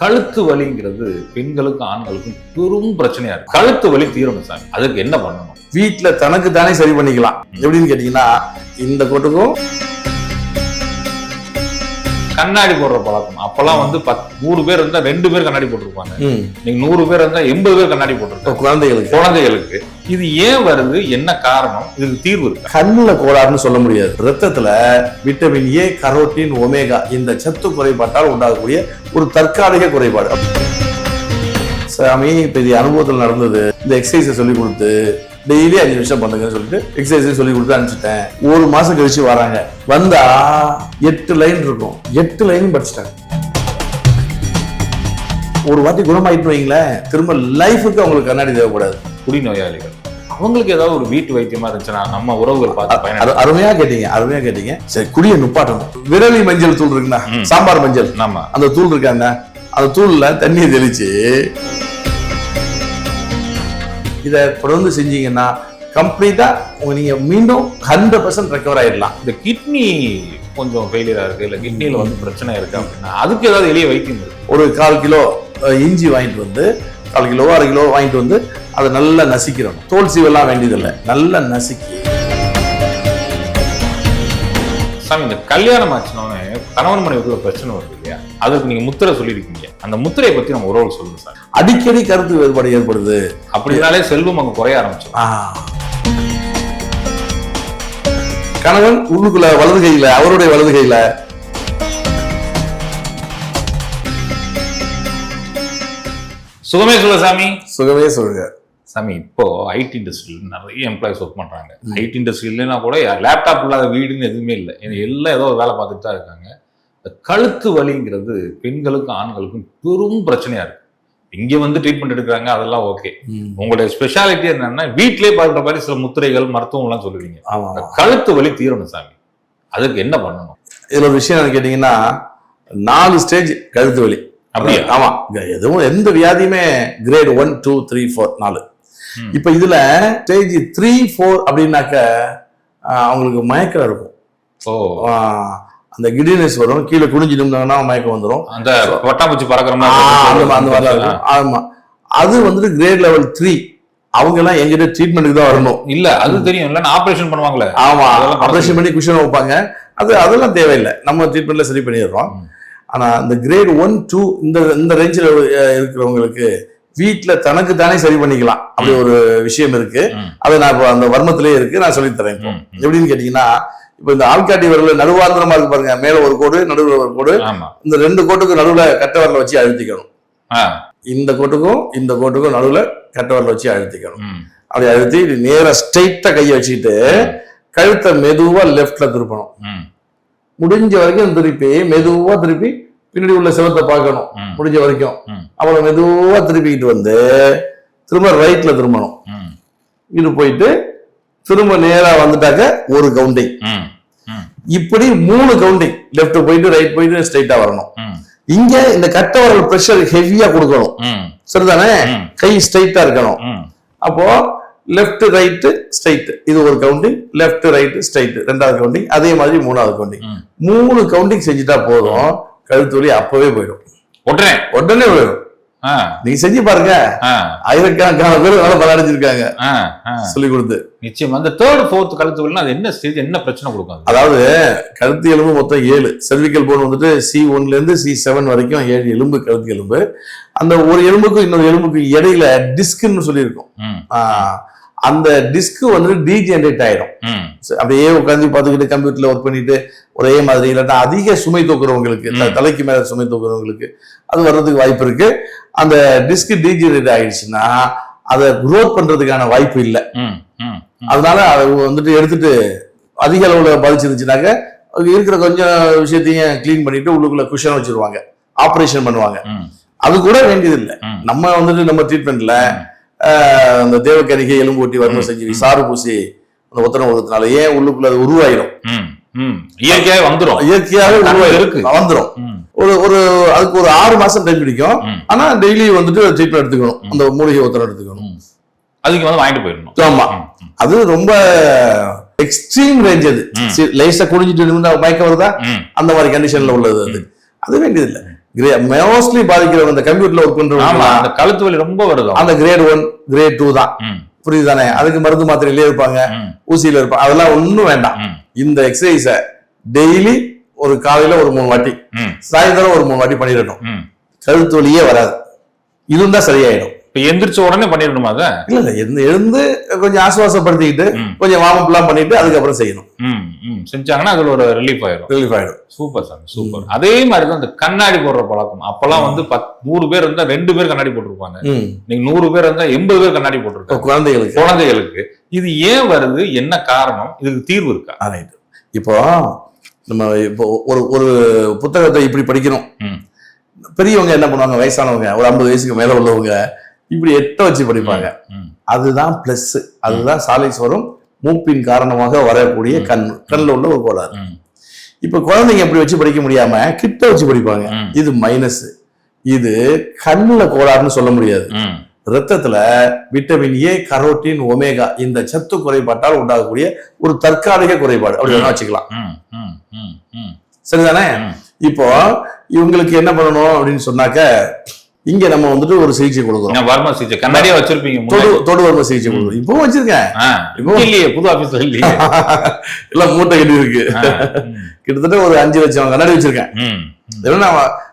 கழுத்து வலிங்கிறது பெண்களுக்கும் ஆண்களுக்கும் பெரும் பிரச்சனையா இருக்கு. கழுத்து வலி தீரணும் சாமி. அதுக்கு என்ன பண்ணணும்? வீட்டுல தனக்கு தானே சரி பண்ணிக்கலாம். எப்படின்னு கேட்டீங்கன்னா இந்த கொட்டுக்கும் கண்ணாடி போடுற பழக்கம். அப்பெல்லாம் வந்து பத் நூறு பேர் இருந்தா ரெண்டு பேர் கண்ணாடி போட்டிருப்பாங்க. நீங்க நூறு பேர் இருந்தா எண்பது பேர் கண்ணாடி போட்டிருக்காங்க. குழந்தைகளுக்கு. குழந்தைகளுக்கு. இது ஏன் வருது? என்ன காரணம்? இதுக்கு தீர்வு இருக்கா? கண்ணுல கோளாறுன்னு சொல்ல முடியாது. ரத்தத்துல விட்டமின் ஏ கரோட்டின் ஒமேகா இந்த சத்து குறைபாட்டால் உண்டாகக்கூடிய ஒரு தற்காலிக குறைபாடு. சாமி இப்ப இது அனுபவத்தில் நடந்தது. இந்த எக்ஸசைஸை சொல்லி கொடுத்து டெய்லி அஞ்சு நிமிஷம் பண்ணுங்கன்னு சொல்லிட்டு எக்ஸசைஸ் சொல்லி கொடுத்து அனுப்பிச்சிட்டேன். ஒரு மாசம் கழிச்சு வராங்க. வந்தா எட்டு லைன் இருக்கும். எட்டு லைன் படிச்சிட்டாங்க. ஒரு வாட்டி குணமாயிட்டு வைங்களேன். திரும்ப லைஃபுக்கு அவங்களுக்கு கண்ணாடி தேவைப்படாது. குடிநோயாளிகள். அவங்களுக்கு ஏதாவது ஒரு வீட்டு வைத்தியமா இருந்துச்சுன்னா நம்ம உறவுகள் பார்த்து அருமையா கேட்டீங்க அருமையா கேட்டீங்க. சரி குடிய நுப்பாட்டணும். விரலி மஞ்சள் தூள் இருக்குண்ணா. சாம்பார் மஞ்சள். நம்ம அந்த தூள் இருக்காங்க அந்த தூள்ல தண்ணியை தெளிச்சு இதை தொடர்ந்து செஞ்சீங்கன்னா கம்ப்ளீட்டா நீங்க மீண்டும் ஹண்ட்ரட் பர்சன்ட் ரெக்கவர் ஆயிடலாம். இந்த கிட்னி கொஞ்சம் ஃபெயிலியரா இருக்கு இல்ல கிட்னில வந்து பிரச்சனை இருக்கு அப்படின்னா அதுக்கு ஏதாவது எளிய வைத்தியம் ஒரு கால் கிலோ இஞ்சி வாங்கிட்டு வந்து கால் கிலோ அரை கிலோ வாங்கிட்டு வந்து அதை நல்லா நசிக்கிறோம். தோல் சீவெல்லாம் வேண்டியதில்லை. நல்லா நசுக்கி. சாமி இந்த கல்யாணம் ஆச்சுனோடனே கணவன் மனைவிக்குள்ள பிரச்சனை வருது இல்லையா? அதுக்கு நீங்க முத்திரை சொல்லியிருக்கீங்க. அந்த முத்திரையை பத்தி நம்ம உறவு சொல்லுங்க சார். அடிக்கடி கருத்து வேறுபாடு ஏற்படுது. அப்படினாலே செல்வம் அங்க குறைய ஆரம்பிச்சிடும். ஆ. கணவன் உள்ளுக்குள்ள வலது கையில அவருடைய வலது கையில சுகமே சொல்ல சாமி. சுகமே சொல்லுங்க. சாமி இப்போ ஐடி இண்டஸ்ட்ரியில் நிறைய எம்ப்ளாயிஸ் ஒர்க் பண்றாங்க. ஐடி இண்டஸ்ட்ரி இல்லைன்னா கூட லேப்டாப் இல்லாத வீடுன்னு எதுவுமே இல்லை. எல்லாம் ஏதோ ஒரு வேலை பார்த்துட்டு தான் இருக்காங்க. கழுத்து வலிங்கிறது பெண்களுக்கும் ஆண்களுக்கும் பெரும் பிரச்சனையா இருக்கு. இங்க வந்து ட்ரீட்மெண்ட் எடுக்கிறாங்க அதெல்லாம் ஓகே உங்களுடைய ஸ்பெஷாலிட்டி என்னன்னா வீட்டிலேயே பார்க்குற மாதிரி சில முத்திரைகள் மருத்துவம் எல்லாம் சொல்லுவீங்க கழுத்து வலி தீரணும் சாமி. அதுக்கு என்ன பண்ணணும்? இதுல ஒரு விஷயம் கேட்டீங்கன்னா நாலு ஸ்டேஜ் கழுத்து வலி. அப்படியா? ஆமா. இங்க எதுவும் எந்த வியாதியுமே grade one two three four நாலு. இப்ப இதுல ஸ்டேஜ் த்ரீ ஃபோர் அப்படின்னாக்க அவங்களுக்கு மயக்கம் இருக்கும். ஓ. அந்த கிடினஸ் வரும் கீழே குனிஞ்சிட்டோம்னா மயக்கம் வந்துடும் அந்த பட்டாம்பூச்சி பறக்கிற ஆ, அந்த மாதிரி மாதிரி இருக்கும். ஆமா. அது வந்துட்டு கிரேட் லெவல் த்ரீ அவங்க எல்லாம் எங்கிட்ட ட்ரீட்மெண்ட்டுக்கு தான் வரணும். இல்ல அது தெரியும். இல்ல ஆபரேஷன் பண்ணுவாங்களே. ஆமா. அதெல்லாம் ஆபரேஷன் பண்ணி குஷன் வைப்பாங்க. அது அதெல்லாம் தேவையில்லை. நம்ம ட்ரீட்மெண்ட்ல சரி பண்ணிடுறோம். ஆனா இந்த கிரேட் ஒன் டூ இந்த இந்த ரேஞ்சில் இருக்கிறவங்களுக்கு வீட்ல தனக்கு தானே சரி பண்ணிக்கலாம். அப்படி ஒரு விஷயம் இருக்கு. அது நான் இப்போ அந்த வர்மத்திலே இருக்கு நான் சொல்லித் தரேன் இப்போ. ம், ம். எப்படின்னு கேட்டீங்கன்னா இப்போ இந்த ஆள்காட்டி வரல நடுவாந்திரமா இருக்கு பாருங்க. மேல ஒரு கோடு நடுவுல ஒரு கோடு. இந்த ரெண்டு கோட்டுக்கு நடுவுல கட்டை வரல வச்சு அழுத்திக்கணும். இந்த கோட்டுக்கும் இந்த கோட்டுக்கும் நடுவுல கட்டை வரல வச்சு அழுத்திக்கணும். அப்படி அழுத்தி நேரா ஸ்ட்ரைட்டா கையை வச்சுக்கிட்டு கழுத்தை மெதுவா லெஃப்ட்ல திருப்பணும். முடிஞ்ச வரைக்கும் திருப்பி மெதுவா திருப்பி பின்னாடி உள்ள செவத்தை பார்க்கணும். முடிஞ்ச வரைக்கும். அப்புறம் மெதுவா திருப்பிக்கிட்டு வந்து திரும்ப ரைட்ல திரும்பணும். இது போயிட்டு திரும்ப நேரா வந்துட்டாக்க ஒரு கவுண்டிங் இப்படி மூணு கவுண்டிங் லெஃப்ட் போயிட்டு ரைட் போயிட்டு ஸ்ட்ரைட்டா வரணும். இங்க இந்த கட்ட வரல் பிரஷர் ஹெவியா கொடுக்கணும். சரிதானே? கை ஸ்ட்ரைட்டா இருக்கணும். அப்போ லெஃப்ட் ரைட்டு ஸ்ட்ரைட் இது ஒரு கவுண்டிங் லெஃப்ட் ரைட் ஸ்ட்ரைட் ரெண்டாவது கவுண்டிங் அதே மாதிரி மூணாவது கவுண்டிங். மூணு கவுண்டிங் செஞ்சுட்டா போதும். கழுத்து வலி அப்பவே போயிடும். உடனே? உடனே போயிடும். ஆ, நீங்க செஞ்சு பாருங்க. ஆயிரக்கணக்கான பேர் வேலை ஆ. சொல்லி கொடுத்து. நிச்சயமா. அந்த தேர்ட் ஃபோர்த் கழுத்து வலினா அது என்ன ஸ்டேஜ் என்ன பிரச்சனை கொடுக்கும் அது? அதாவது கழுத்து எலும்பு மொத்தம் ஏழு. செர்விக்கல் போன் வந்துட்டு சி ஒன்ல இருந்து சி செவன் வரைக்கும் ஏழு எலும்பு கழுத்து எலும்பு. அந்த ஒரு எலும்புக்கும் இன்னொரு எலும்புக்கும் இடையில டிஸ்க்னு சொல்லியிருக்கோம். அந்த டிஸ்க் வந்துட்டு டீஜெனரேட் ஆயிடும் அப்படியே உட்காந்து பார்த்துக்கிட்டு கம்ப்யூட்டர்ல ஒர்க் பண்ணிட்டு ஒரே மாதிரி இல்லாட்டா அதிக சுமை தூக்குறவங்களுக்கு. தலைக்கு மேல சுமை தூக்குறவங்களுக்கு அது வர்றதுக்கு வாய்ப்பு இருக்கு. அந்த டிஸ்க் டீஜெனரேட் ஆயிடுச்சுன்னா அதை குரோத் பண்றதுக்கான வாய்ப்பு இல்லை. அதனால அதை வந்துட்டு எடுத்துட்டு அதிக அளவுல பாதிச்சிருந்துச்சுனாக்க இருக்கிற கொஞ்சம் விஷயத்தையும் க்ளீன் பண்ணிட்டு உள்ளுக்குள்ள குஷன் வச்சிருவாங்க. ஆபரேஷன் பண்ணுவாங்க. அது கூட வேண்டியதில்லை. ம். நம்ம வந்துட்டு நம்ம ட்ரீட்மெண்ட்ல அந்த தேவக்கரிகை எலும்பு ஒட்டி வர்மம் செஞ்சு சாறு பூசி அந்த ஒத்தனை ஒதுத்தினால ஏன் உள்ளுக்குள்ள அது உருவாயிடும் ம், ம். இயற்கையாவே வந்துரும். இயற்கையாகவே தன்மை உருவாயிடும் இருக்கு. வந்துரும். ம், ஒரு ஒரு அதுக்கு ஒரு ஆறு மாசம் டைம் பிடிக்கும். ஆனா டெய்லி வந்துட்டு ட்ரீட்மெண்ட் எடுத்துக்கணும். அந்த மூலிகை ஒத்தனை எடுத்துக்கணும். அதுக்கு வந்து வாங்கிட்டு போயிடணும். ஆமா. அது ரொம்ப எக்ஸ்ட்ரீம் ரேஞ்ச் அது. லேசா குடிஞ்சிட்டு மயக்கம் வருதா? அந்த மாதிரி கண்டிஷன்ல உள்ளது அது. அது வேண்டியதில்லை. கிரே மோஸ்ட்லி பாதிக்கிறவங்க இந்த கம்ப்யூட்டர்ல ஒர்க் பண்றவங்க அந்த கழுத்து வலி ரொம்ப வருது அந்த கிரேட் ஒன் கிரேட் டூ தான். ம், புரியுதானே அதுக்கு மருந்து மாத்திரையிலே இருப்பாங்க. ஊசியில இருப்பாங்க அதெல்லாம் ஒண்ணும் வேண்டாம். இந்த எக்ஸசைஸ டெய்லி ஒரு காலையில ஒரு மூணு வாட்டி சாயந்தரம் ஒரு மூணு வாட்டி பண்ணிடணும். கழுத்து வலியே வராது. இருந்தா சரியாயிடும். இப்ப எந்திரிச்ச உடனே பண்ணிடணுமா அதை? இல்ல இல்ல. எழுந்து எழுந்து கொஞ்சம் ஆசுவாசப்படுத்திக்கிட்டு. கொஞ்சம் வார்ம் எல்லாம் பண்ணிட்டு அதுக்கப்புறம் செய்யணும். செஞ்சாங்கன்னா அதுல ஒரு ரிலீஃப் ஆயிரும். ரிலீஃப் ஆயிடும். Super sir super. அதே மாதிரி தான் இந்த கண்ணாடி போடுற பழக்கம். அப்பெல்லாம் வந்து பத் நூறு பேர் இருந்தா ரெண்டு பேர் கண்ணாடி போட்டிருப்பாங்க. நீங்க நூறு பேர் இருந்தா எண்பது பேர் கண்ணாடி போட்டிருக்காங்க. குழந்தைகளுக்கு. குழந்தைகளுக்கு. இது ஏன் வருது? என்ன காரணம்? இதுக்கு தீர்வு இருக்கா? right. இப்போ நம்ம இப்போ ஒரு ஒரு புத்தகத்தை இப்படி படிக்கணும் ம். பெரியவங்க என்ன பண்ணுவாங்க? வயசானவங்க ஒரு ஐம்பது வயசுக்கு மேல உள்ளவங்க இப்படி எட்ட வச்சு படிப்பாங்க. ம், அதுதான் பிளஸ் அதுதான் சாலைஸ்வரம் மூப்பின் காரணமாக வரக்கூடிய கண் கண்ணில் உள்ள ஒரு கோளாறு. ம், இப்ப குழந்தைங்க இப்படி வச்சு படிக்க முடியாம கிட்ட வச்சு படிப்பாங்க. இது மைனஸ் இது கண்ணுல கோளாறுன்னு சொல்ல முடியாது. ரத்தத்துல விட்டமின் ஏ கரோட்டின் ஒமேகா இந்த சத்து குறைபாட்டால் உண்டாகக்கூடிய ஒரு தற்காலிக குறைபாடு. அப்படி வேணா வச்சுக்கலாம். சரிதானே. இப்போ இவங்களுக்கு என்ன பண்ணணும் அப்படின்னு சொன்னாக்க இங்க நம்ம வந்துட்டு ஒரு சிகிச்சை கொடுக்குறோம். நான் வர்மா சிகிச்சை? கண்ணாடியே வச்சிருப்பீங்க தொடு. தொடு வரும சிகிச்சை கொடுக்குறோம். இப்போ வச்சிருக்கேன். இப்போ- இல்லையே புது ஆபீஸ்ல இல்லையே. எல்லாம் மூட்டை கட்டி இருக்கு. கிட்டத்தட்ட ஒரு அஞ்சு லட்சம் கண்ணாடி வச்சிருக்கேன். இல்லைன்னா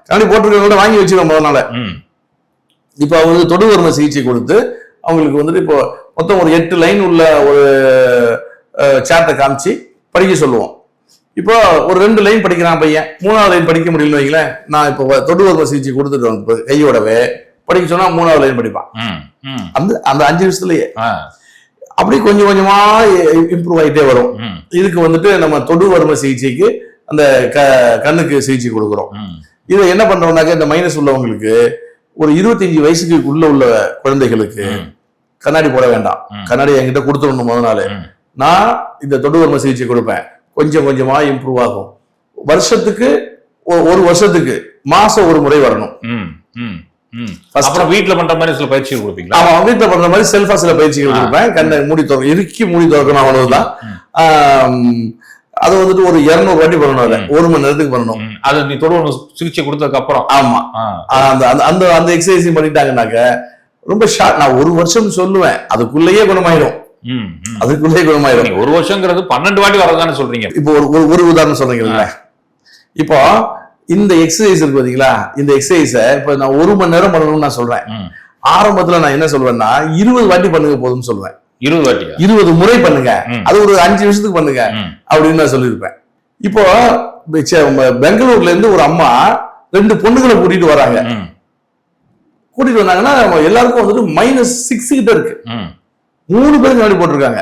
கண்ணாடி போட்டிருக்கவங்க வாங்கி வச்சிருக்கோம் முதல் நாள். இப்போ அவங்களுக்கு தொடு வரும சிகிச்சை கொடுத்து அவங்களுக்கு வந்துட்டு இப்போ மொத்தம் ஒரு எட்டு லைன் உள்ள ஒரு சாட்டை காமிச்சு படிக்க சொல்லுவோம். இப்போ ஒரு ரெண்டு லைன் படிக்கிறான் பையன். மூணாவது லைன் படிக்க முடியலன்னு வைங்களேன். நான் இப்போ வ- தொடு வரும சிகிச்சை கொடுத்துட்டு வந்து கையோடவே படிக்க சொன்னா மூணாவது லைன் படிப்பான். அந்த அந்த அஞ்சு நிமிஷத்துலயே. அப்படி கொஞ்சம் கொஞ்சமா இம்ப்ரூவ் ஆயிட்டே வரும். இதுக்கு வந்துட்டு நம்ம தொடு சிகிச்சைக்கு அந்த க கண்ணுக்கு சிகிச்சை கொடுக்குறோம். இதை என்ன பண்றோம்னாக்க இந்த மைனஸ் உள்ளவங்களுக்கு ஒரு இருபத்தஞ்சு வயசுக்கு உள்ள உள்ள குழந்தைகளுக்கு கண்ணாடி போட வேண்டாம். கண்ணாடி என்கிட்ட கொடுத்துடணும் முத நாள். நான் இந்த தொடுவர்ம சிகிச்சை கொடுப்பேன். கொஞ்சம் கொஞ்சமா இம்ப்ரூவ் ஆகும். வருஷத்துக்கு ஒரு வருஷத்துக்கு மாசம் ஒரு முறை வரணும். அப்புறம் வீட்ல பண்ற மாதிரி சில பயிற்சிகள் கொடுப்பீங்களா? ஆமா வீட்டுல பண்ற மாதிரி செல்ஃபா சில பயிற்சிகள். கொடுப்பேன். கண்ணை மூடி திறக்க இறுக்கி மூடி திறக்கணும் அவ்வளவுதான். அது வந்துட்டு ஒரு இருநூறு வாட்டி பண்ணணும் அதை. ஒரு மணி நேரத்துக்கு பண்ணணும். அது நீ தொடு சிகிச்சை கொடுத்ததுக்கு அப்புறம் ஆமா அந்த அந்த- அந்த எக்ஸசைஸ் பண்ணிட்டாங்கன்னாக்க ரொம்ப ஷார்ட் நான் ஒரு வருஷம் சொல்லுவேன். அதுக்குள்ளேயே குணமாயிடும் அதுக்குள்ளேயே குணமாயிடும் ஒரு வருஷங்கிறது பன்னெண்டு வாட்டி வரதானே சொல்றீங்க. இப்போ ஒரு ஒரு- உதாரணம் சொல்றீங்கல்ல இப்போ இந்த எக்ஸசைஸ் இருக்கு பாத்தீங்களா? இந்த எக்ஸசைஸ இப்ப நான் ஒரு மணி நேரம் பண்ணணும்னு நான் சொல்றேன். ஆரம்பத்துல நான் என்ன சொல்வேன்னா இருபது வாட்டி பண்ணுங்க போதும்னு சொல்லுவேன் இருபது வாட்டியா? இருபது முறை பண்ணுங்க. அது ஒரு அஞ்சு நிமிஷத்துக்கு பண்ணுங்க அப்படின்னு நான் சொல்லியிருப்பேன். இப்போ பெங்களூர்ல இருந்து ஒரு அம்மா ரெண்டு பொண்ணுங்களை கூட்டிட்டு வராங்க. கூட்டிட்டு வந்தாங்கன்னா எல்லாருக்கும் வந்துட்டு மைனஸ் சிக்ஸ் கிட்ட இருக்கு. மூணு பேருக்கு முன்னாடி போட்டிருக்காங்க.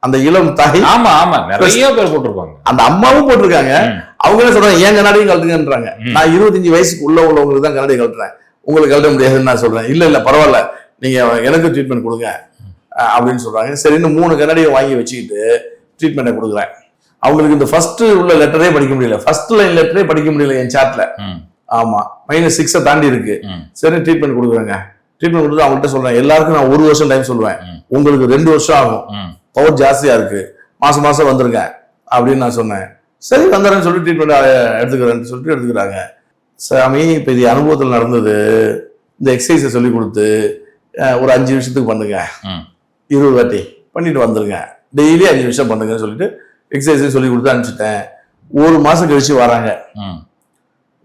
அந்த இளம் தாய் ஆமா ஆமா. நிறைய பேர் போட்டிருப்பாங்க. அந்த அம்மாவும் போட்டிருக்காங்க. ம். அவங்க என்ன சொல்றாங்க ஏன் கண்ணாடியும் கழட்டுங்கன்றாங்க. நான் இருபத்தஞ்சு வயசுக்கு உள்ள உள்ளவங்களுக்கு தான் கண்ணாடி கழட்டுறேன். உங்களுக்கு கழட்ட முடியாதுன்னு நான் சொல்றேன். இல்ல இல்ல பரவாயில்ல. நீங்க எனக்கு ட்ரீட்மெண்ட் கொடுங்க. அப்படின்னு சொல்றாங்க. சரின்னு மூணு கண்ணாடியை வாங்கி வச்சுக்கிட்டு ட்ரீட்மெண்ட்டை கொடுக்குறேன். அவங்களுக்கு இந்த ஃபர்ஸ்ட் உள்ள லெட்டரே படிக்க முடியல. ஃபர்ஸ்ட் லைன் லெட்டரே படிக்க முடியல என் சாட்ல ஆமா. மைனஸ் சிக்ஸை தாண்டி இருக்கு. சரி ட்ரீட்மெண்ட் கொடுக்குறேங்க. ட்ரீட்மெண்ட் கொடுத்து அவங்கள்ட்ட சொல்றேன். எல்லாருக்கும் நான் ஒரு வருஷம் டைம் சொல்லுவேன். உங்களுக்கு ரெண்டு வருஷம் ஆகும். பவர் ஜாஸ்தியா இருக்கு. மாசம் மாசம் வந்துருங்க அப்படின்னு நான் சொன்னேன். சரி வந்துடுறேன்னு சொல்லி ட்ரீட்மெண்ட் எடுத்துக்கிறேன்னு சொல்லிட்டு எடுத்துக்கிறாங்க. சாமி இப்போ இது அனுபவத்தில் நடந்தது. இந்த எக்ஸசைஸை சொல்லி கொடுத்து ஒரு அஞ்சு நிமிஷத்துக்கு பண்ணுங்க. இருபது வாட்டி பண்ணிட்டு வந்துருங்க. டெய்லி அஞ்சு நிமிஷம் பண்ணுங்கன்னு சொல்லிட்டு எக்ஸசைஸ் சொல்லி கொடுத்து அனுப்பிச்சிட்டேன். ஒரு மாசம் கழிச்சு வராங்க.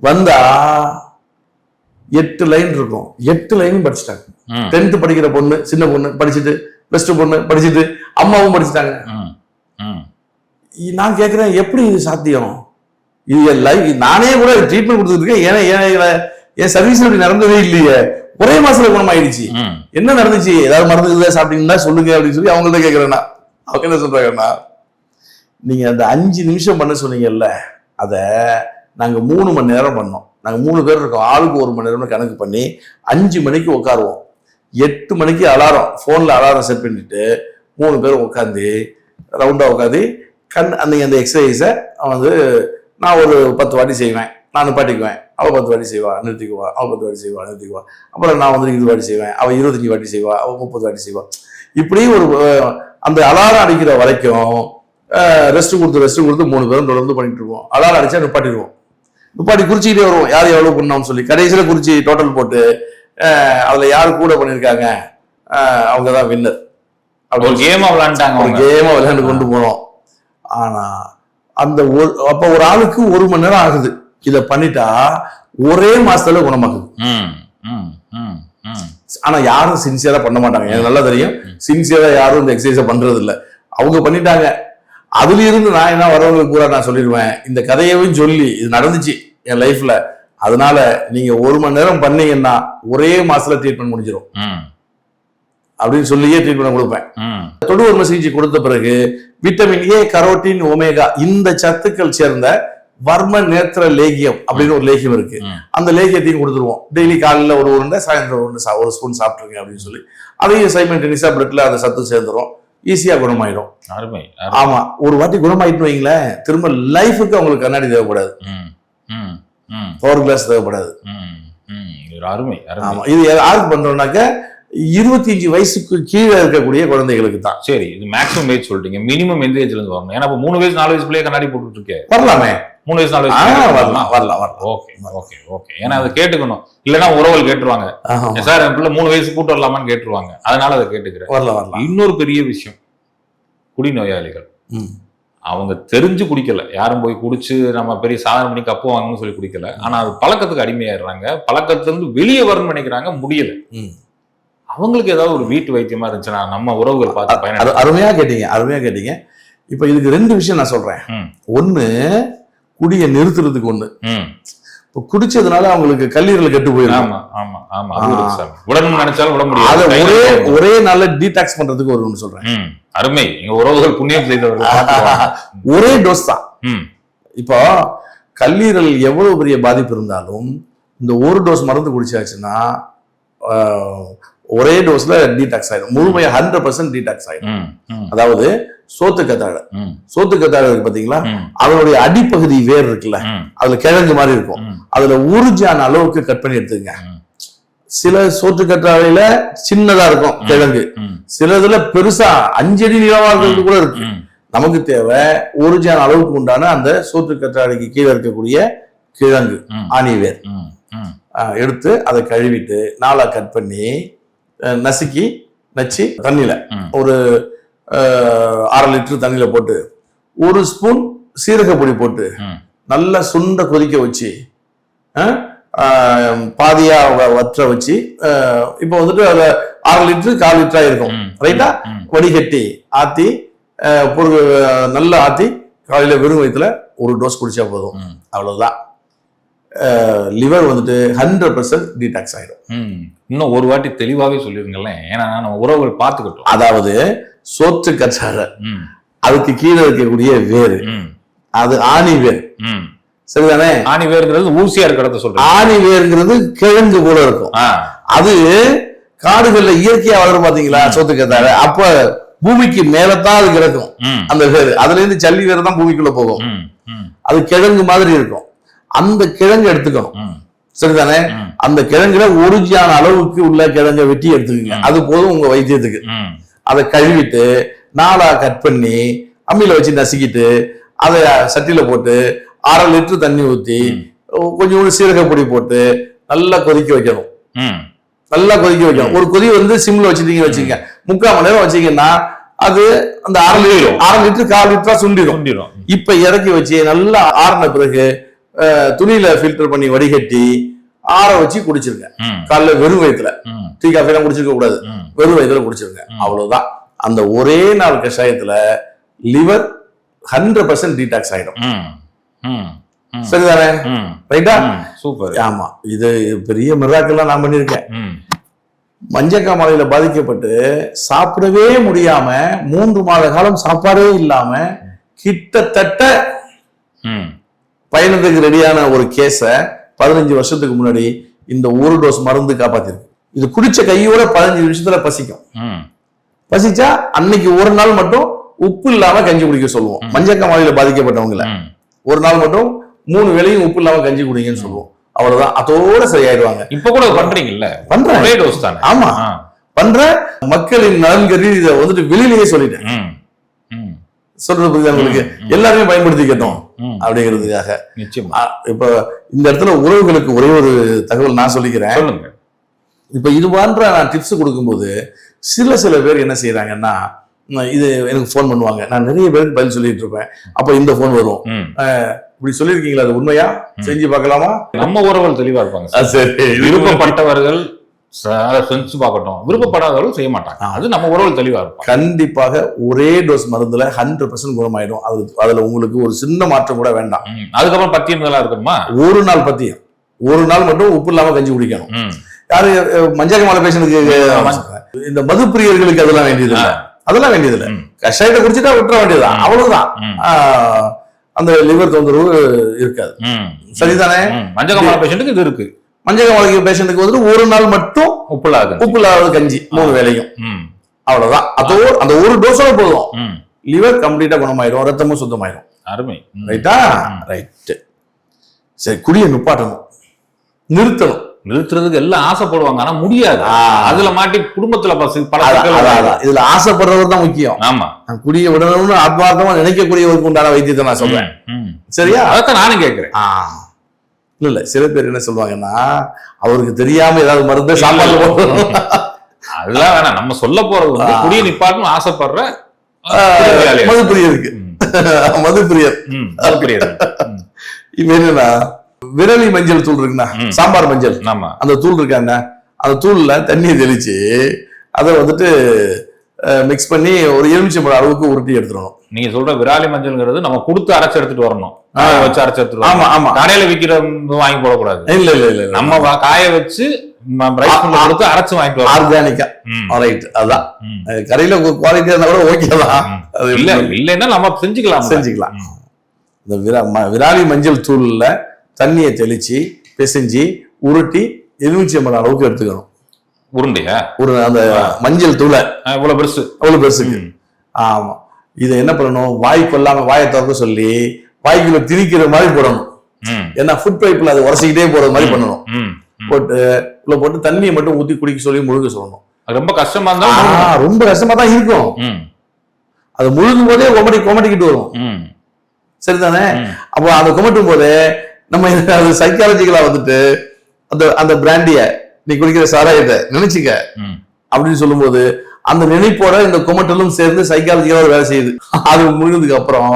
வந்தா எட்டு லைன் இருக்கும். எட்டு லைனும் படிச்சுட்டாங்க. டென்த் படிக்கிற பொண்ணு சின்ன பொண்ணு படிச்சுட்டு பிளஸ் டூ பொண்ணு படிச்சுட்டு அம்மாவும் படிச்சுட்டாங்க. நான் கேட்கிறேன் எப்படி இது சாத்தியம்? இது என் லைஃப் நானே கூட ட்ரீட்மெண்ட் கொடுத்துட்டு இருக்கேன். ஏன்னா ஏன் என் சர்வீஸ் இப்படி நடந்ததே இல்லையே. ஒரே மாசத்துல குணமாயிடுச்சு. என்ன நடந்துச்சு? ஏதாவது மருந்து இருந்தா சாப்பிட்டீங்கன்னா சொல்லுங்க அப்படின்னு சொல்லி அவங்கள்ட்ட கேட்கிறேன்னா அவங்க என்ன சொல்றாங்கன்னா நீங்க அந்த அஞ்சு நிமிஷம் பண்ண சொன்னீங்கல்ல அத நாங்கள் மூணு மணி நேரம் பண்ணோம். நாங்கள் மூணு பேர் இருக்கோம். ஆளுக்கு ஒரு மணி நேரம்னு கணக்கு பண்ணி அஞ்சு மணிக்கு உட்காருவோம் எட்டு மணிக்கு அலாரம் ஃபோனில் அலாரம் செட் பண்ணிட்டு மூணு பேர் உட்காந்து ரவுண்டாக உட்காந்து கண் அந்த அந்த எக்ஸசைஸை வந்து நான் ஒரு பத்து வாட்டி செய்வேன். நான் நிப்பாட்டிக்குவேன். அவள் பத்து வாட்டி செய்வா நிறுத்திக்குவா. அவள் பத்து வாட்டி செய்வா நிறுத்திக்குவா. அப்புறம் நான் வந்து இருபது வாட்டி செய்வேன். அவள் இருபத்தஞ்சி வாட்டி செய்வா அவள் முப்பது வாட்டி செய்வா. இப்படி ஒரு அந்த அலாரம் அடிக்கிற வரைக்கும் ரெஸ்ட் கொடுத்து ரெஸ்ட் கொடுத்து மூணு பேரும் தொடர்ந்து பண்ணிட்டு இருப்போம். அலாரம் அடிச்சா நிப்பாட்டிடுவோம். துப்பாட்டி குறிச்சிக்கிட்டே வருவோம். யார் எவ்வளவு பண்ணோம்னு சொல்லி. கடைசியில குறிச்சி டோட்டல் போட்டு அதுல யார் கூட பண்ணிருக்காங்க? அவங்க தான் வின்னர் ஒரு கேமா விளையாண்டாங்க ஒரு அவங்க. கேமா விளையாண்டு கொண்டு போனோம். ஆனா அந்த ஒரு அப்ப ஒரு ஆளுக்கு ஒரு மணி நேரம் ஆகுது. இத பண்ணிட்டா ஒரே மாசத்துல குணமாகுது. ஆனா யாரும் சின்சியரா பண்ண மாட்டாங்க. எனக்கு நல்லா தெரியும். சின்சியரா யாரும் இந்த எக்ஸசைஸ பண்றது இல்ல. அவங்க பண்ணிட்டாங்க. அதுல இருந்து நான் என்ன வரவங்களுக்கு பூரா நான் சொல்லிடுவேன். இந்த கதையவும் சொல்லி இது நடந்துச்சு. என் லைஃப்ல அதனால நீங்க ஒரு மணி நேரம் பண்ணீங்கன்னா ஒரே மாசத்துல ட்ரீட்மெண்ட் முடிஞ்சிடும் அப்படின்னு சொல்லியே ட்ரீட்மெண்ட் கொடுப்பேன். ம். தொடு உரிமை சிகிச்சை கொடுத்த பிறகு விட்டமின் ஏ கரோட்டின் ஒமேகா இந்த சத்துக்கள் சேர்ந்த வர்ம நேத்திர லேகியம் அப்படின்னு ஒரு லேகியம் இருக்கு. அந்த லேகியத்தையும் கொடுத்துருவோம். டெய்லி காலையில ஒரு உருண்டை சாயந்தரம் ஒரு ஒரு ஸ்பூன் சாப்பிட்டுருங்க அப்படின்னு சொல்லி. அதையும் சைமெண்டனிஸா பிளட்ல அந்த சத்து சேர்ந்துரும். ஈஸியா குணமாயிடும். ஆமா ஒரு வாட்டி குணமாயிட்டு வைங்களேன் திரும்ப லைஃபுக்கு அவங்களுக்கு கண்ணாடி தேவைப்படாது. பவர் கிளாஸ் தேவைப்படாது. அருமை ஆமா இது யாருக்கு பண்றோம்னாக்க இருபத்தி அஞ்சு வயசுக்கு கீழே இருக்கக்கூடிய குழந்தைகளுக்கு தான். சரி இது மேக்ஸிமம் ஏஜ் சொல்லிட்டீங்க. மினிமம் எந்த ஏஜ்ல இருந்து வரணும்? ஏன்னா மூணு வயசு நாலு வயசு பிள்ளைய கண்ணாடி போட்டுட்டு இருக்கே வரலாமே. மூணு வயசு நாலு வயசு வரலாம் வரலாம் வரலாம். Okay okay okay. ஏன்னா அதை கேட்டுக்கணும். இல்லைன்னா உறவுகள் கேட்டுருவாங்க. சார் என் பிள்ளை மூணு வயசு கூட்டு வரலாமான்னு கேட்டுருவாங்க. அதனால அதை கேட்டுக்கிறேன். வரலாம் வரலாம். இன்னொரு பெரிய விஷயம். குடிநோயாளிகள். அவங்க தெரிஞ்சு குடிக்கல. யாரும் போய் குடிச்சு நம்ம பெரிய சாதனை பண்ணி கப்பு வாங்கணும்னு சொல்லி குடிக்கல. ஆனா அது பழக்கத்துக்கு அடிமையாயிடுறாங்க. பழக்கத்துல இருந்து வெளியே வரணும்னு நினைக்கிறாங்க. முடியல. அவங்களுக்கு ஏதாவது ஒரு வீட்டு வைத்தியமா இருந்துச்சுன்னா நம்ம உறவுகள் பார்த்து பயன் அருமையா கேட்டீங்க. அருமையா கேட்டீங்க. இப்ப இதுக்கு ரெண்டு விஷயம் நான் சொல்றேன். ஒண்ணு குடிய நிறுத்துறதுக்கு ஒண்ணு. இப்ப குடிச்சதுனால அவங்களுக்கு கல்லீரல் கெட்டு போயிடும். ஆமா ஆமா ஆமா. விடணும்னு நினைச்சாலும் முடியாது. ஒரே நாள்ல டீடாக்ஸ் பண்றதுக்கு ஒரு ஒண்ணு சொல்றேன். அருமை. எங்க உறவுகள் புண்ணியம் செய்தவர்கள். ஒரே டோஸ் தான். இப்போ கல்லீரல் எவ்வளவு பெரிய பாதிப்பு இருந்தாலும் இந்த ஒரு டோஸ் மருந்து குடிச்சாச்சுன்னா ஒரே டோஸ்ல டீடாக்ஸ் ஆயிடும் முழுமையா ஹண்ட்ரட் பர்சன்ட் டீடாக்ஸ் ஆயிடும் அதாவது சோத்து கத்தாழை. சோத்து கத்தாழை இருக்கு பாத்தீங்களா? அதனுடைய அடிப்பகுதி வேர் இருக்குல்ல. அதுல கிழங்கு மாதிரி இருக்கும். அதுல உறுதியான அளவுக்கு கட் பண்ணி எடுத்துங்க ம். சில சோற்று கற்றாழையில சின்னதா இருக்கும் கிழங்கு. சில இதுல பெருசா அஞ்சடி நீளமா இருக்கிறது கூட இருக்கு. நமக்கு தேவை ஒரிஜினல் அளவுக்கு உண்டான அந்த சோற்று கற்றாழைக்கு கீழே இருக்கக்கூடிய கிழங்கு ஆணிவேர். எடுத்து அதை கழுவிட்டு நாளா கட் பண்ணி நசுக்கி நச்சு தண்ணியில. ஒரு அரை லிட்டர் தண்ணியில போட்டு ஒரு ஸ்பூன் சீரக பொடி போட்டு. நல்லா சுண்ட கொதிக்க வச்சு அஹ், ஆஹ், பாதியா வ- வற்ற வச்சு இப்போ வந்துட்டு அதுல அரை லிட்டர் கால் லிட்டரா இருக்கும். ரைட்டா வடிகட்டி ஆத்தி அஹ், பொரு நல்லா ஆத்தி காலையில வெறும் வயிற்றுல ஒரு டோஸ் குடிச்சா போதும். அவ்வளவுதான். லிவர் வந்துட்டு ஹண்ட்ரட் பர்சன்ட் டீடாக்ஸ் ஆயிடும். இன்னும் ஒரு வாட்டி தெளிவாவே சொல்லிருங்களேன். ஏன்னா நம்ம உறவுகள் பார்த்துக்கிட்டோம். அதாவது சோற்று ம், அதுக்கு கீழே இருக்கக்கூடிய வேறு அது ஆணி வேர். சரிதானே? ஆணி வேறுங்கிறது ஊசியா இருக்கிறத சொல்றேன் ஆணி வேர்ங்கிறது கிழங்கு போல இருக்கும். அது காடுகள்ல இயற்கையா வளரும் பாத்தீங்களா? சோத்து கத்தாழை அப்ப பூமிக்கு மேலத்தான் அது கிடக்கும். அந்த வேர். அதுல இருந்து ஜல்லி வேர் தான் பூமிக்குள்ள போகும். அது கிழங்கு மாதிரி இருக்கும். அந்த கிழங்கு எடுத்துக்கணும். சரிதானே? அந்த கிழங்குல ஒரிஜினல் அளவுக்கு உள்ள கிழங்க வெட்டி எடுத்துக்கங்க. அது போதும் உங்க வைத்தியத்துக்கு. அதை கழுவிட்டு நாளா கட் பண்ணி அம்மியில வச்சு நசுக்கிட்டு அதை சட்டியில போட்டு அரை லிட்டர் தண்ணி ஊத்தி கொஞ்சோண்டு சீரக பொடி போட்டு நல்லா கொதிக்க வைக்கணும். நல்லா கொதிக்க வைக்கணும். ஒரு கொதி வந்து சிம்ல வச்சுட்டீங்கன்னு வச்சுக்கங்க முக்கால் மணி நேரம் வச்சீங்கன்னா அது அந்த அரை லிட்டர் அரை லிட்டர் கால் லிட்டரா சுண்டிடும். இப்ப இறக்கி வச்சு நல்லா ஆறின பிறகு துணியில ஃபில்டர் பண்ணி வடிகட்டி ஆற வச்சு குடிச்சிருங்க. ம், காலைல வெறும் வயிற்றுல ம், டீ காஃபி எல்லாம் குடிச்சிருக்க கூடாது. வெறும் வயிற்றுல குடிச்சிருங்க. ம். அவ்வளவுதான். அந்த ஒரே நாள் கஷாயத்துல லிவர் ஹண்ட்ரட் பர்சன்ட் டீடாக்ஸ் ஆயிடும். சரிதானே? ரைட்டா. சூப்பர். ஆமா. இது பெரிய மிராக்கெல்லாம் நான் பண்ணியிருக்கேன் மஞ்சக்காமலையில பாதிக்கப்பட்டு சாப்பிடவே முடியாம மூன்று மாத காலம் சாப்பாடே இல்லாம கிட்டத்தட்ட பயணத்துக்கு ரெடியான ஒரு கேஸ பதினஞ்சு வருஷத்துக்கு முன்னாடி இந்த ஒரு டோஸ் மருந்து காப்பாத்திருக்கு. இது குடிச்ச கையோட பதினஞ்சு நிமிஷத்துல பசிக்கும். பசிச்சா அன்னைக்கு ஒரு நாள் மட்டும் உப்பு இல்லாம கஞ்சி குடிக்க சொல்லுவோம். மஞ்சக்காமலையில பாதிக்கப்பட்டவங்கள. ஒரு நாள் மட்டும் மூணு வேளையும் உப்பு இல்லாம கஞ்சி குடிங்கன்னு சொல்லுவோம். அவ்வளவுதான். அதோட சரியாயிடுவாங்க. இப்ப கூட பண்றீங்கல்ல? பண்றேன். டோஸ் தானே? ஆமா. பண்ற மக்களின் நலன் கருதி இதை வந்துட்டு வெளியிலேயே சொல்லிட்டேன். சொல்றது புரியுதா உங்களுக்கு. எல்லாருமே பயன்படுத்திக்கிட்டோம் அப்படிங்கிறதுக்காக. நிச்சயமா. இப்ப இந்த இடத்துல உறவுகளுக்கு ஒரே ஒரு தகவல் நான் சொல்லிக்கிறேன். இப்ப இது போன்ற நான் டிப்ஸ் கொடுக்கும்போது சில சில பேர் என்ன செய்யறாங்கன்னா "நான் இது எனக்கு ஃபோன் பண்ணுவாங்க. நான் நிறைய பேருக்கு பதில் சொல்லிட்டு இருப்பேன். அப்ப இந்த ஃபோன் வரும். இப்படி சொல்லியிருக்கீங்களா? அது உண்மையா? செஞ்சு பார்க்கலாமா? நம்ம உறவுகள் தெளிவா இருப்பாங்க சரி. விருப்பப்பட்டவர்கள் செஞ்சு பார்க்கட்டும். விருப்பப்படாதவர்கள் செய்ய மாட்டாங்க. அது நம்ம உறவுகள் தெளிவா இருப்பாங்க. கண்டிப்பாக ஒரே டோஸ் மருந்துல ஹண்ட்ரட் பர்சன்ட் குணமாயிடும். அது அதுல உங்களுக்கு ஒரு சின்ன மாற்றம் கூட வேண்டாம். அதுக்கப்புறம் பத்தியம் இதெல்லாம் இருக்கணுமா? ஒரு நாள் பத்தியும். ஒரு நாள் மட்டும் உப்பு இல்லாம கஞ்சி குடிக்கணும். யாரு மஞ்சள் மாலை பேஷனுக்கு இந்த மது பிரியர்களுக்கு அதெல்லாம் வேண்டியது இல்ல அதெல்லாம் வேண்டியது இல்ல ம். கஷாயத்தை குடிச்சிட்டா விட்டுற வேண்டியதுதான். அவ்வளவுதான். அந்த லிவர் தொந்தரவு இருக்காது. சரிதானே? ம். மஞ்சள் மாலை பேஷண்ட்டுக்கு இது இருக்கு. மஞ்சள் மாலை பேஷண்ட்டுக்கு வந்து ஒரு நாள் மட்டும் உப்புலாது உப்பு இல்லாத கஞ்சி மூணு வேலையும். அவ்வளவுதான். அதோ அந்த ஒரு டோஸோட போதும். லிவர் கம்ப்ளீட்டா குணமாயிடும் ரத்தமும் சுத்தமாயிடும் அருமை. ரைட்டா ம். ரைட் சரி குடியை நிப்பாட்டணும். நிறுத்தணும். நிறுத்துறதுக்கு எல்லாம் ஆசைப்படுவாங்க ஆனா முடியாது. அதுல மாட்டி குடும்பத்துல அதான், அதான். அதான். இதுல ஆசைப்படுறவர் தான் முக்கியம் ஆமா குடியை விடணும்னு ஆத்மார்த்தமா நினைக்கக்கூடியவருக்கு உண்டான வைத்தியத்தை நான் சொல்றேன். சரியா அதைத்தான் நானும் கேட்கிறேன். இல்ல இல்ல சில பேர் என்ன சொல்லுவாங்கன்னா அவருக்கு தெரியாம ஏதாவது மருந்து போடணும் அதெல்லாம் வேணாம் நம்ம சொல்ல போறது வந்து. குடிய நிப்பாட்டணும் ஆசைப்படுற. மது பிரியருக்கு. மது பிரியர். இப்ப என்னன்னா விரலி மஞ்சள் தூள் இருக்குண்ணா. சாம்பார் மஞ்சள். ஆமா. அந்த தூள் இருக்காங்க அந்த தூள்ல தண்ணியை தெளிச்சு அதை வந்துட்டு மிக்ஸ் பண்ணி ஒரு எலுமிச்சம்பழம் அளவுக்கு உருட்டி எடுத்துடணும். நீங்க சொல்ற விராலி மஞ்சள்ங்கிறது நம்ம கொடுத்து அரைச்சு எடுத்துட்டு வரணும். காய வச்சு அரைச்சு எடுத்துட்டு ஆமா ஆமா. கடையில விக்கிற வாங்கி போடக்கூடாது. இல்ல இல்ல இல்ல நம்ம காய வச்சு கொடுத்து அரைச்சு வாங்கிட்டு ஆர்கானிக்கா. ரைட் அதான். கடையில குவாலிட்டியா இருந்தா கூட ஓகே தான். அது இல்ல இல்லைன்னா நம்ம செஞ்சுக்கலாம். செஞ்சுக்கலாம். இந்த விரா விராலி மஞ்சள் தூள்ல தண்ணியை தெளிச்சு பிசைஞ்சு உருட்டி எலுமிச்சம்பழம் அளவுக்கு எடுத்துக்கணும். உருண்டையா? ஒரு அந்த மஞ்சள் தூளை. ஆ, இவ்வளவு பெருசு. அவ்வளவு பெருசுக்கு. ம். ஆமா. இதை என்ன பண்ணணும்? வாய் கொல்லாம வாயை திறக்க சொல்லி வாய்க்குள்ள திணிக்கிற மாதிரி போடணும். ஏன்னா ஃபுட் பைப்ல அது உரசிக்கிட்டே போறது மாதிரி பண்ணணும். போட்டு உள்ள போட்டு தண்ணியை மட்டும் ஊத்தி குடிக்க சொல்லி முழுங்க சொல்லணும். அது ரொம்ப கஷ்டமா ஆ, ரொம்ப கஷ்டமா தான் இருக்கும். அது முழுங்கும் போதே கொமட்டி கொமட்டிக்கிட்டு வரும். சரிதானே. அப்போ அதை குமட்டும் போது நம்ம அது சைக்காலஜிக்கலா வந்துட்டு அந்த அந்த பிராண்டிய நீ குடிக்கிற சாராயத்தை நினைச்சுக்க. அப்படின்னு சொல்லும்போது அந்த நினைப்போட இந்த குமட்டலும் சேர்ந்து சைக்காலஜிக்கலா வேலை செய்யுது அது முடிஞ்சதுக்கு அப்புறம்.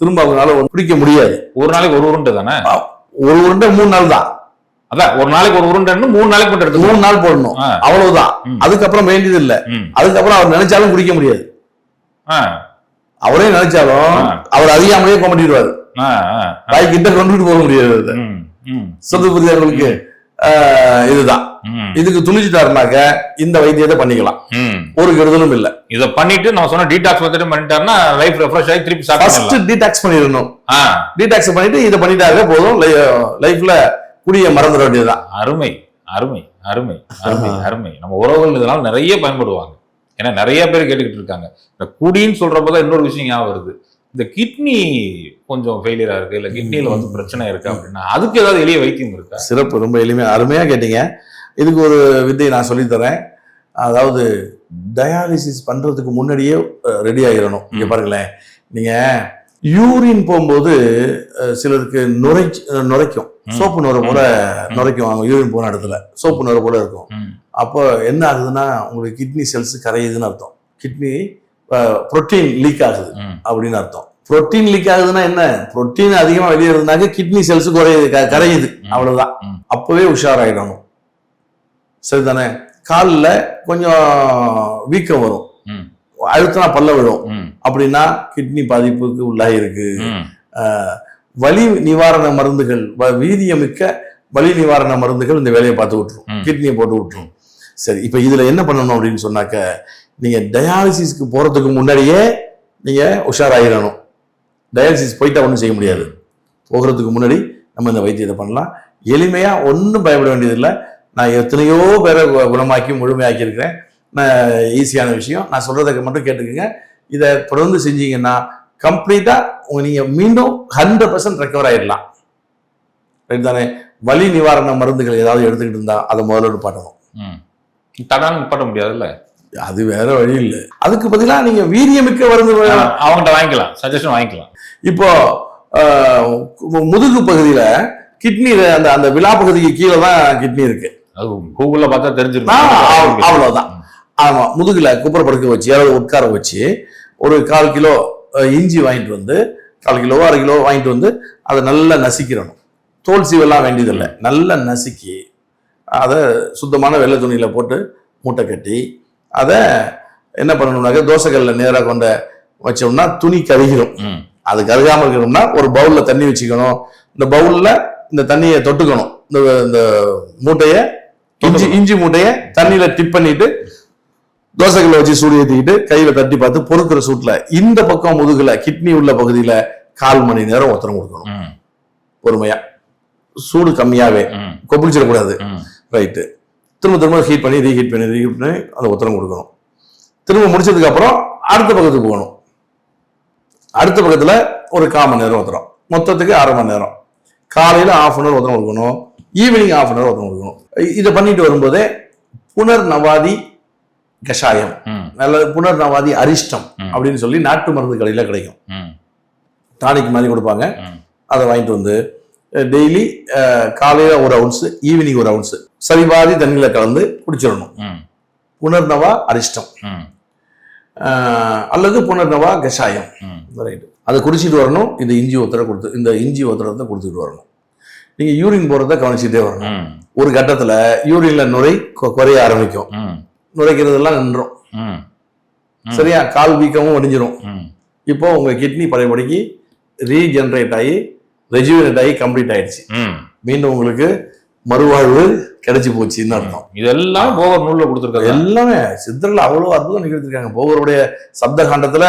திரும்ப அவங்களால குடிக்க முடியாது ஒரு நாளைக்கு ஒரு உருண்டை தானே ஒரு உருண்டை மூணு நாள் தான் அதான் ஒரு நாளைக்கு ஒரு உருண்டைன்னு மூணு நாளைக்கு எடுத்துக்கணும் மூணு நாள் போடணும். அவ்வளவுதான். அதுக்கப்புறம் வேண்டியது இல்ல. அதுக்கப்புறம் அவர் நினைச்சாலும் குடிக்க முடியாது. அவரே நினைச்சாலும். அவர் அறியாமலே குமட்டிடுவாரு வாய் கிட்ட கொண்டுட்டு போக முடியாது. சொல்றது புரியுதா உங்களுக்கு ஆஹ் இதுதான். இதுக்கு துணிச்சுட்டாருனாக்க இந்த வைத்தியத்தை பண்ணிக்கலாம். ஒரு கெடுதலும் இல்ல. இத பண்ணிட்டு நம்ம சொன்ன டீடாக்ஸ் மெத்தட் பண்ணிட்டாருன்னா லைஃப் ரெஃப்ரெஷ் ஆகி திருப்பி ஃபர்ஸ்ட் டீடாக்ஸ் பண்ணிடணும். டீடாக்ஸ் பண்ணிட்டு இதை பண்ணிட்டாக்க போதும். லைஃப்ல குடிய மறந்துட வேண்டியதுதான். அருமை அருமை அருமை அருமை அருமை. நம்ம உறவுகள் இதனால நிறைய பயன்படுவாங்க. ஏன்னா நிறைய பேர் கேட்டுக்கிட்டு இருக்காங்க. இந்த குடின்னு சொல்றப்பதான் இன்னொரு விஷயம் ஞாபகம் வருது. இந்த கிட்னி கொஞ்சம் ஃபெயிலியரா இருக்கு இல்ல கிட்னில வந்து பிரச்சனை இருக்கு அப்படின்னா அதுக்கு ஏதாவது எளிய வைத்தியம் இருக்கா? சிறப்பு ரொம்ப எளிமையா அருமையா கேட்டீங்க. இதுக்கு ஒரு வித்தையை நான் சொல்லித் தரேன். அதாவது டயாலிசிஸ் பண்றதுக்கு முன்னாடியே ரெடி ஆகிடணும் இங்க. பாருங்களேன். நீங்க யூரின் போகும்போது சிலருக்கு நுரை நுரைக்கும். சோப்பு நுரை போல. நுரைக்கும் அவங்க யூரின் போன இடத்துல. சோப்பு நுரை போல இருக்கும். அப்போ என்ன ஆகுதுன்னா உங்களுக்கு கிட்னி செல்ஸ் கரையுதுன்னு அர்த்தம். கிட்னி புரோட்டீன் லீக் ஆகுது. அப்படின்னு அர்த்தம். புரோட்டீன் லீக் ஆகுதுன்னா என்ன? புரோட்டீன் அதிகமா வெளியேறதுனாக்க கிட்னி செல்ஸ் குறையுது கரையுது. அவ்வளவுதான். அப்பவே உஷாராயிடணும். சரிதானே? காலில் கொஞ்சம் வீக்கம் வரும். அழுத்தினா பல்ல விழும். அப்படின்னா கிட்னி பாதிப்புக்கு உள்ளாகி இருக்கு வலி நிவாரண மருந்துகள் வீரியமிக்க வலி நிவாரண மருந்துகள் இந்த வேலையை பார்த்து விட்டுரும். கிட்னியை போட்டு விட்டுரும். சரி இப்போ இதுல என்ன பண்ணணும் அப்படின்னு சொன்னாக்க நீங்கள் டயாலிசிஸ்க்கு போகிறதுக்கு முன்னாடியே நீங்கள் உஷாராயிடணும் டயாலிசிஸ் போயிட்டா ஒன்றும் செய்ய முடியாது. போகிறதுக்கு முன்னாடி நம்ம இந்த வைத்தியத்தை பண்ணலாம். எளிமையாக ஒன்றும் பயப்பட வேண்டியதில்லை. நான் எத்தனையோ பேரை குணமாக்கி முழுமையாக்கி இருக்கிறேன் நான் ஈஸியான விஷயம். நான் சொல்கிறதுக்கு மட்டும் கேட்டுக்கோங்க. இதை தொடர்ந்து செஞ்சீங்கன்னா கம்ப்ளீட்டாக உங்கள் நீங்கள் மீண்டும் ஹண்ட்ரட் பர்சன்ட் ரெக்கவர் ஆயிடலாம். ரைட் தானே? வலி நிவாரண மருந்துகள் ஏதாவது எடுத்துக்கிட்டு இருந்தால் அதை முதல்ல பாட்டணும் ம். தடான்னு நிப்பாட்ட முடியாதுல்ல? அது வேற வழி இல்லை. அதுக்கு பதிலா நீங்க வீரியமிக்க மருந்து அவங்ககிட்ட வாங்கிக்கலாம். சஜஷன் வாங்கிக்கலாம். இப்போ முதுகு பகுதியில கிட்னி அந்த அந்த விழா பகுதிக்கு கீழே தான் கிட்னி இருக்கு. கூகுள்ல பார்த்தா தெரிஞ்சிருக்கும். அவ்- அவ்வளவுதான். ஆமா முதுகுல குப்புற படுக்க வச்சு அதாவது உட்கார வச்சு ஒரு கால் கிலோ இஞ்சி வாங்கிட்டு வந்து கால் கிலோ அரை கிலோ வாங்கிட்டு வந்து அதை நல்லா நசிக்கிறணும் தோல் சீவெல்லாம் வேண்டியதில்லை. நல்லா நசுக்கி அதை சுத்தமான வெள்ளை துணியில போட்டு மூட்டை கட்டி அதை என்ன பண்ணணும்னாக்க தோசைக்கல்ல நேராக கொண்ட வச்சோம்னா துணி கருகிரும் ம், அது கருகாம இருக்கணும்னா ஒரு பவுல்ல தண்ணி வச்சுக்கணும். இந்த பவுல்ல இந்த தண்ணியை தொட்டுக்கணும். இந்த இந்த மூட்டைய இஞ்சி இஞ்சி மூட்டைய தண்ணியில டிப் பண்ணிட்டு தோசைக்கல்ல வச்சு சூடு ஏத்திக்கிட்டு கையில தட்டி பார்த்து பொறுக்கிற சூட்ல இந்த பக்கம் முதுகுல கிட்னி உள்ள பகுதியில கால் மணி நேரம் ஒத்தரம் கொடுக்கணும். ம், பொறுமையா. சூடு கம்மியாவே. கொப்பளிச்சிடக்கூடாது. ம். ரைட்டு. திரும்ப திரும்ப ஹீட் பண்ணி ரீஹீட் பண்ணி ரீஹீட் பண்ணி அந்த உத்தரம் கொடுக்கணும். திரும்ப முடிச்சதுக்கு அப்புறம் அடுத்த பக்கத்துக்கு போகணும். அடுத்த பக்கத்துல ஒரு கால் மணி நேரம் உத்தரம். மொத்தத்துக்கு அரை மணி நேரம். காலையில ஆஃப் அன் ஹவர் உத்தரம் கொடுக்கணும். ஈவினிங் ஆஃப் அன் ஹவர் உத்தரம் கொடுக்கணும். இதை பண்ணிட்டு வரும்போதே புனர் நவாதி கஷாயம் நல்ல புனர் நவாதி அரிஷ்டம். அப்படின்னு சொல்லி நாட்டு மருந்து கடையில கிடைக்கும். டானிக் மாதிரி கொடுப்பாங்க. அதை வாங்கிட்டு வந்து டெய்லி காலையில ஒரு அவுன்ஸ் ஈவினிங் ஒரு அவுன்ஸ் சரிபாதி தண்ணியில கலந்து குடிச்சிடணும். ம், புனர்னவா அரிஷ்டம். அல்லது புனர்னவா கஷாயம். ம். ரைட் அதை குடிச்சிட்டு வரணும். இந்த இஞ்சி ஒத்தரை கொடுத்து இந்த இஞ்சி ஒத்தரத்தை கொடுத்துட்டு வரணும். நீங்க யூரின் போறத கவனிச்சுட்டே வரணும். ஒரு கட்டத்துல யூரின்ல நுரை குறைய ஆரம்பிக்கும். நுரைக்கிறதெல்லாம் நின்றும். சரியா? கால் வீக்கமும் ஒடிஞ்சிரும். இப்போ உங்க கிட்னி பழையபடிக்கு ரீஜெனரேட் ஆகி ரெஜுவினேட் ஆகி கம்ப்ளீட் ஆயிடுச்சு. மீண்டும் உங்களுக்கு மறுவாழ்வு கிடைச்சு போச்சுன்னு அர்த்தம். இதெல்லாம் போகர் நூல்ல கொடுத்துருக்காங்க. எல்லாமே. சித்தர்கள் அவ்வளவு அற்புதம் நிகழ்த்திருக்காங்க. போகருடைய சப்த காண்டத்துல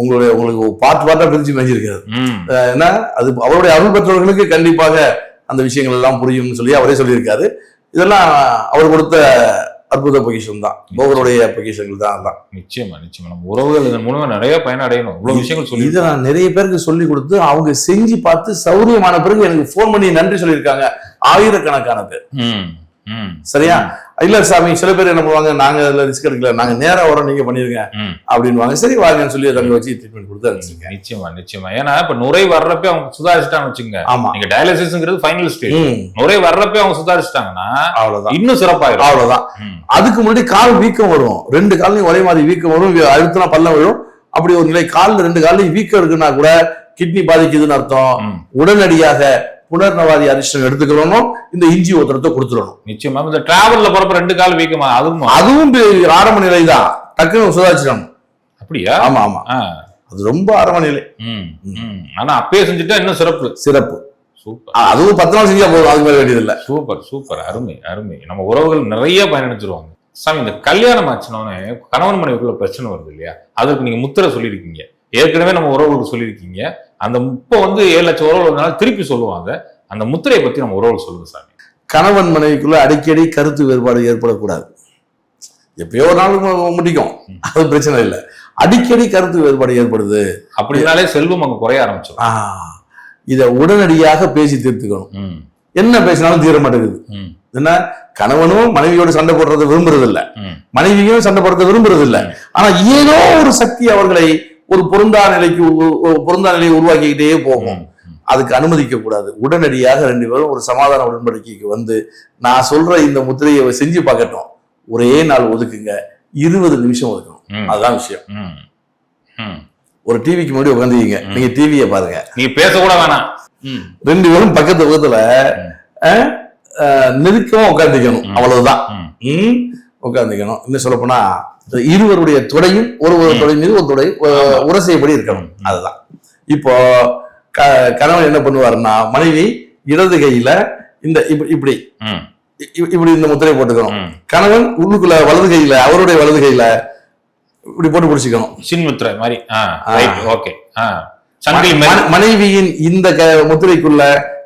உங்களுடைய உங்களுக்கு பார்ட் பார்ட்டா பிரிச்சு மேய்ச்சிருக்காரு ம், ஏன்னா அது அவருடைய அருள் பெற்றவர்களுக்கு கண்டிப்பாக அந்த விஷயங்கள் எல்லாம் புரியும்னு சொல்லி அவரே சொல்லியிருக்காரு. இதெல்லாம் அவர் கொடுத்த அற்புத பொக்கிஷம் தான். போகருடைய பொக்கிஷங்கள் தான் எல்லாம் நிச்சயமா நிச்சயமா. நம்ம உறவுகள் இதன் மூலமா நிறைய பயனடையணும். இவ்வளவு விஷயங்கள் சொல்லி இதை நான் நிறைய பேருக்கு சொல்லி கொடுத்து அவங்க செஞ்சு பார்த்து சௌரியமான பிறகு எனக்கு ஃபோன் பண்ணி நன்றி சொல்லியிருக்காங்க. ஆயிரக்கணக்கான பேர். சரியா? இல்ல சாமி சில பேர் என்ன பண்ணுவாங்க நாங்க அதுல ரிஸ்க் எடுக்கல நாங்க நேரா வரோம் நீங்க பண்ணிருங்க. அப்படின்வாங்க சரி வாங்கன்னு சொல்லி தண்ணி வச்சு ட்ரீட்மெண்ட் கொடுத்து அனுப்பிச்சிருக்கேன். நிச்சயமா நிச்சயமா. ஏன்னா இப்ப நுரை வர்றப்ப அவங்க சுதாரிச்சுட்டான்னு வச்சுங்க ஆமா. நீங்க டயாலிசிஸ்ங்கிறது ஃபைனல் ஸ்டேஜ் நுரை வர்றப்ப அவங்க சுதாரிச்சுட்டாங்கன்னா அவ்வளவுதான். இன்னும் சிறப்பாயிரும். அவ்வளவுதான். அதுக்கு முன்னாடி கால் வீக்கம் வரும். ரெண்டு கால்லையும் ஒரே மாதிரி வீக்கம் வரும். அழுத்தினா பல்லம் விழும். அப்படி ஒரு நிலை கால்ல ரெண்டு கால்லையும் வீக்கம் இருக்குன்னா கூட கிட்னி பாதிக்குதுன்னு அர்த்தம். உடனடியாக புனர்நவாதி அரிஷ்டம் எடுத்துக்கிறோம் இந்த இஞ்சி ஒத்தரத்தை கொடுத்துடணும். நிச்சயமா. இந்த டிராவல்ல போறப்ப ரெண்டு கால் வீக்கமா? அதுவும் அதுவும் ஆரம்ப நிலை தான் டக்குன்னு சுதாரிச்சிடணும். அப்படியா? ஆமா ஆமா. அது ரொம்ப ஆரம்ப நிலை. ஆனா அப்பயே செஞ்சுட்டா இன்னும் சிறப்பு. சிறப்பு. சூப்பர். அதுவும் பத்து நாள் செஞ்சா போதும் அதுக்கு மேல வேண்டியதில்லை. Super super. அருமை அருமை. நம்ம உறவுகள் நிறைய பயனடைஞ்சிருவாங்க. சாமி இந்த கல்யாணம் ஆச்சுனோடனே கணவன் மனைவிக்குள்ள பிரச்சனை வருது இல்லையா? அதுக்கு நீங்க முத்திரை சொல்லியிருக்கீங்க. ஏற்கனவே நம்ம உறவுகளுக்கு சொல்லியிருக்கீங்க. அந்த இப்போ வந்து ஏழு லட்சம் உறவுகள் வந்தனால திருப்பி சொல்லுவாங்க. அந்த முத்திரையை பத்தி நம்ம உறவுகள் சொல்லுங்க சாமி. கணவன் மனைவிக்குள்ள அடிக்கடி கருத்து வேறுபாடு ஏற்படக்கூடாது. எப்பயோ ஒரு நாள் முடிக்கும். அது பிரச்சனை இல்லை. அடிக்கடி கருத்து வேறுபாடு ஏற்படுது. அப்படின்னாலே செல்வம் அங்க குறைய ஆரம்பிச்சிடும் ஆ, இதை உடனடியாக பேசி தீர்த்துக்கணும். என்ன பேசினாலும் தீர மாட்டேங்குது. என்ன? கணவனும் மனைவியோடு சண்டை போடுறதை விரும்புறது இல்ல. மனைவியும் சண்டை போடுறதை விரும்புறது இல்ல ஆனா ஏதோ ஒரு சக்தி அவர்களை ஒரு பொருந்தா நிலைக்கு பொருந்தா நிலையை உருவாக்கிக்கிட்டே போகும். அதுக்கு அனுமதிக்க கூடாது உடனடியாக ரெண்டு பேரும் ஒரு சமாதான உடன்படிக்கைக்கு வந்து நான் சொல்ற இந்த முத்திரையை செஞ்சு பார்க்கட்டும். ஒரே நாள் ஒதுக்குங்க. இருபது நிமிஷம் ஒதுக்கணும். அதுதான் விஷயம். ஒரு டிவிக்கு முன்னாடி உட்காந்துக்கீங்க நீங்க டிவியை பாருங்க. நீங்க பேச கூட வேணாம் ரெண்டு பேரும் பக்கத்து பக்கத்துல நெருக்கமா உட்காந்துக்கணும். அவ்வளவுதான். உட்காந்துக்கணும் இன்னும் சொல்ல போனா இருவருடைய துடையும் ஒரு ஒரு. துடை மீது ஒரு துடை அஹ், உரசையபடி இருக்கணும். அதுதான். இப்போ க- கணவன் என்ன பண்ணுவாருன்னா மனைவி இடது கையில இந்த இப்படி இப்படி இப்படி இந்த முத்திரையை போட்டுக்கணும். கணவன் உள்ளுக்குள்ள வலது கையில அவருடைய வலது கையில இப்படி போட்டு பிடிச்சிக்கணும். சின்முத்திரை மாதிரி. ஓகே மனைவியின் இந்த முத்திரைக்குள்ள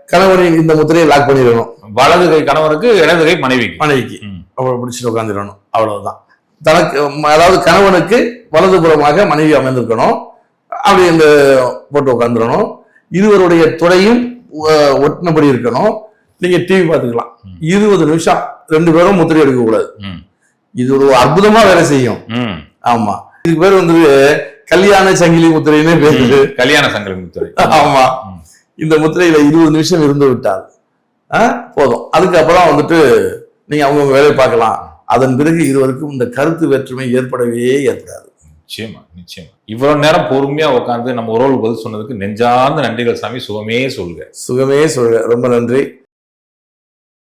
கணவனின் இந்த முத்திரையை லாக் பண்ணிடணும். வலது கை கணவருக்கு இடது கை மனைவிக்கு. மனைவிக்கு. அவளை பிடிச்சிட்டு உட்காந்துடணும் அவ்வளவுதான். தனக்கு அதாவது கணவனுக்கு வலதுபுறமாக மனைவி அமைந்திருக்கணும். அப்படி இந்த போட்டு உட்காந்துடணும் இருவருடைய துடையும் அஹ், ஒட்டினபடி இருக்கணும். நீங்க டிவி பார்த்துக்கலாம். இருபது நிமிஷம் ரெண்டு பேரும் முத்திரை எடுக்க கூடாது ம், இது ஒரு அற்புதமா வேலை செய்யும். ஆமா. இதுக்கு பேர் வந்து கல்யாண சங்கிலி முத்திரைன்னு பேரு. கல்யாண சங்கிலி முத்திரை. ஆமா. இந்த முத்திரையில இருபது நிமிஷம் இருந்து விட்டால் போதும். அதுக்கப்புறம் வந்துட்டு நீங்க அவங்கவுங்க வேலையை பார்க்கலாம். அதன் பிறகு இருவருக்கும் இந்த கருத்து வேற்றுமை ஏற்படவே ஏற்படாது. நிச்சயமா நிச்சயமா. இவ்வளவு நேரம் பொறுமையா உட்காந்து நம்ம உறவுக்கு பதில் சொன்னதுக்கு நெஞ்சார்ந்த நன்றிகள் சாமி. சுகமே சொல்லுங்க சுகமே சொல்க. ரொம்ப நன்றி.